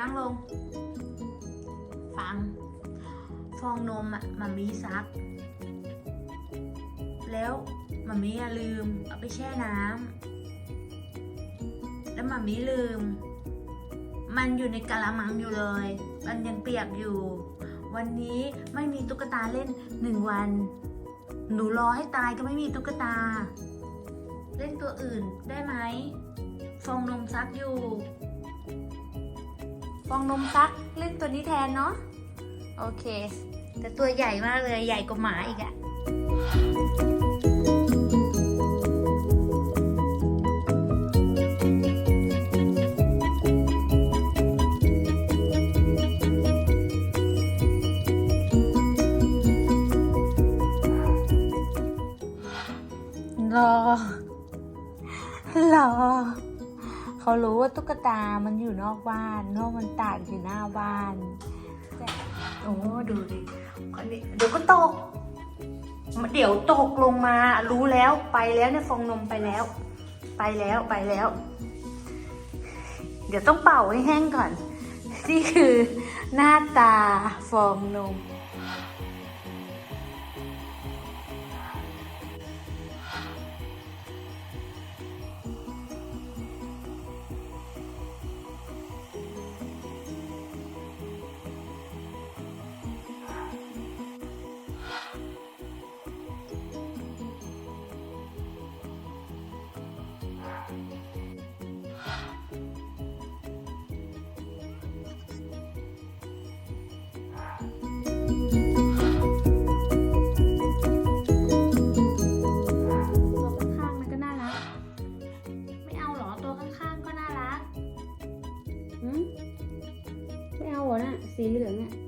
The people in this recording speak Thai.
นั่งลง ฟัง ฟองนมอะมามีซัก แล้วมามีลืม เอาไปแช่น้ำแล้วมามีลืม มันอยู่ในกะละมังอยู่เลย มันยังเปียกอยู่ วันนี้ไม่มีตุ๊กตาเล่นหนึ่งวัน หนูรอให้ตายก็ไม่มีตุ๊กตา เล่นตัวอื่นได้ไหม ฟองนมซักอยู่ ฟองนมซักเล่นตัวนี้แทนเนาะโอเค แต่ตัวใหญ่มากเลยใหญ่กว่าหมาอีกอะรอ รอ เขารู้ว่าตุ๊กตามันอยู่นอกบ้านเพราะมันตากอยู่หน้าบ้านโอ้ดูดิเดี๋ยวก็ตก เดี๋ยวตกลงมา รู้แล้วไปแล้วเนี่ยฟองนมไปแล้ว ไปแล้วไปแล้ว เดี๋ยวต้องเป่าให้แห้งก่อน นี่คือหน้าตาฟองนม ๆก็